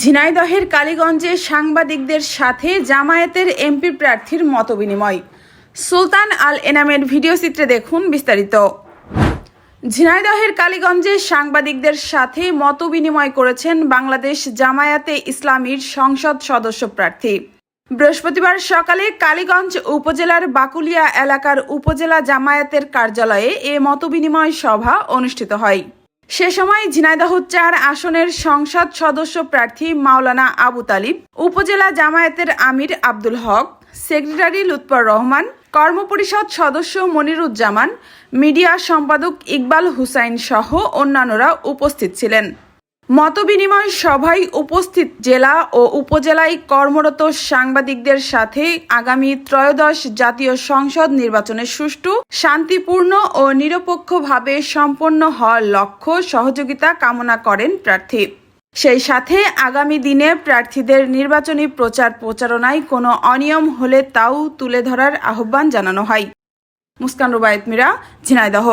ঝিনাইদহের কালীগঞ্জে সাংবাদিকদের সাথে জামায়াতের এমপি প্রার্থীর মতবিনিময়। সুলতান আল এনামের ভিডিও চিত্রে দেখুন বিস্তারিত। ঝিনাইদহের কালীগঞ্জে সাংবাদিকদের সাথে মতবিনিময় করেছেন বাংলাদেশ জামায়াতে ইসলামীর সংসদ সদস্য প্রার্থী। বৃহস্পতিবার সকালে কালীগঞ্জ উপজেলার বাকুলিয়া এলাকার উপজেলা জামায়াতের কার্যালয়ে এ মতবিনিময় সভা অনুষ্ঠিত হয়। সে সময় ঝিনাইদহ চার আসনের সংসদ সদস্য প্রার্থী মাওলানা আবু তালিব, উপজেলা জামায়াতের আমির আব্দুল হক, সেক্রেটারি লুৎপর রহমান, কর্মপরিষদ সদস্য মনিরুজ্জামান, মিডিয়া সম্পাদক ইকবাল হুসাইন সহ অন্যান্যরা উপস্থিত ছিলেন। মতবিনিময় সভায় উপস্থিত জেলা ও উপজেলায় কর্মরত সাংবাদিকদের সাথে আগামী ত্রয়োদশ জাতীয় সংসদ নির্বাচনের সুষ্ঠু, শান্তিপূর্ণ ও নিরপেক্ষভাবে সম্পন্ন হওয়ার লক্ষ্য সহযোগিতা কামনা করেন প্রার্থী। সেই সাথে আগামী দিনে প্রার্থীদের নির্বাচনী প্রচার প্রচারণায় কোনো অনিয়ম হলে তাও তুলে ধরার আহ্বান জানানো হয়। মুস্কান রুবায়ত মিরা, ঝিনাইদহ।